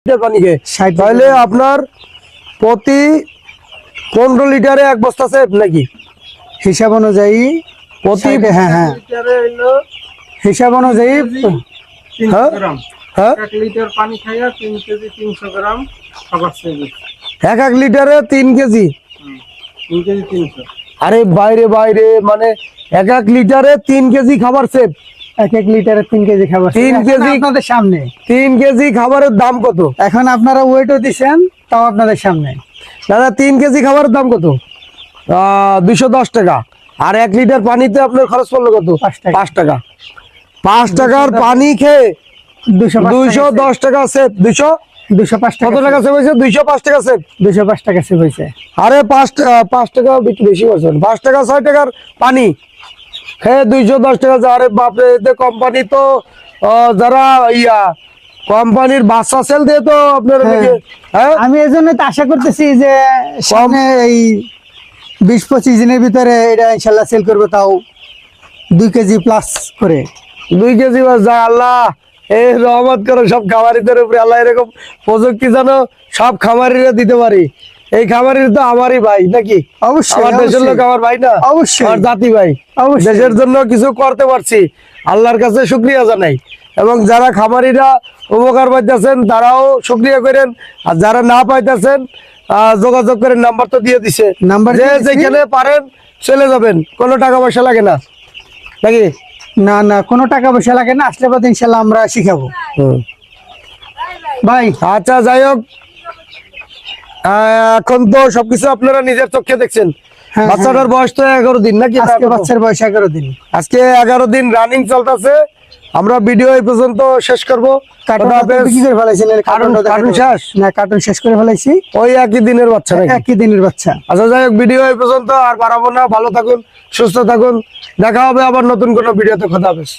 Litre পানি খেয়ে। 60 তাহলে আপনার প্রতি পনেরো লিটারে এক বস্তা সেফ নাকি? হিসাব অনুযায়ী প্রতি হ্যাঁ হ্যাঁ। হিসাব অনুযায়ী হ্যাঁ? হ্যাঁ? এক লিটার তিন কেজি তিনশো গ্রাম খাবার সেবে এক এক লিটারে তিন কেজি? আরে বাইরে বাইরে মানে এক এক লিটারে তিন কেজি খাবার সেফ। এক এক লিটারে তিন কেজি খাবার। তিন কেজি- আপনাদের সামনে। তিন কেজি খাবারের দাম কত? এখন আপনারা ওয়েটও দিচ্ছেন তাও আপনাদের সামনে। দাদা তিন কেজি খাবারের দাম কত? দুশো দশ টাকা। আর এক লিটার পানিতে আপনার খরচ পড়ল কত? পাঁচ টাকা। পাঁচ টাকা। টাকার পানি খেয়ে দুইশো দশ টাকা সেফ দুইশো? দুশো পাঁচ কত টাকা টাকা সেভ হয়েছে? দুইশো পাঁচ টাকা সেফ দুশো পাঁচ টাকা সেভ হয়েছে। আরে পাঁচ পাঁচ টাকা বেশি বলছেন। পাঁচ টাকা ছয় টাকার পানি। খেয়ে দুইশো দশ টাকা আরে বাপরে এতে কোম্পানি তো যারা ইয়া কোম্পানির বাচ্চা সেল দিয়ে তো আপনার হ্যাঁ। হ্যাঁ? আমি এই জন্য তো আশা করতেছি যে সামনে এই বিশ পঁচিশ দিনের ভিতরে এটা ইনশাল্লাহ সেল করব তাও দুই কেজি প্লাস করে। দুই কেজি মাছ যায় আল্লাহ এই রহমত করো সব খামারিদের উপরে আল্লাহ এরকম প্রযুক্তি যেন সব খামারিরা দিতে পারি। এই খামারির তো আমারই ভাই নাকি? অবশ্যই, আমার দেশের লোক আমার ভাই না? অবশ্যই। আমার জাতি ভাই। অবশ্যই। দেশের জন্য কিছু করতে পারছি। আল্লাহর কাছে শুক্রিয়া জানাই। এবং যারা খামারিরা উপকার পাইতেছেন তারাও শুক্রিয়া করেন। আর যারা না পাইতেছেন যোগাযোগ করে নাম্বার তো দিয়ে দিছে। নাম্বার যে যেখানে পারেন চলে যাবেন। কোনো টাকা পয়সা লাগে না। নাকি? না না কোনো টাকা পয়সা লাগে না। আসলে পথে ইনশাল্লাহ আমরা শিখাবো। ভাই। আচ্ছা যাই হোক। এখন তো সবকিছু আপনারা নিজের চোখে দেখছেন। হ্যাঁ, বাচ্চাটার বয়স তো এগারো দিন নাকি আজকে বাচ্চার বয়স এগারো দিন। আজকে এগারো দিন রানিং চলতেছে। আমরা ভিডিও এই পর্যন্ত শেষ করব। কার্টুন শেষ? করে ফেলাইছি। ওই একই দিনের বাচ্চা একই দিনের বাচ্চা। আচ্ছা যাই হোক ভিডিও এই পর্যন্ত আর বাড়াবো না। ভালো থাকুন সুস্থ থাকুন। দেখা হবে আবার নতুন কোনো ভিডিওতে কথা হাফেজ।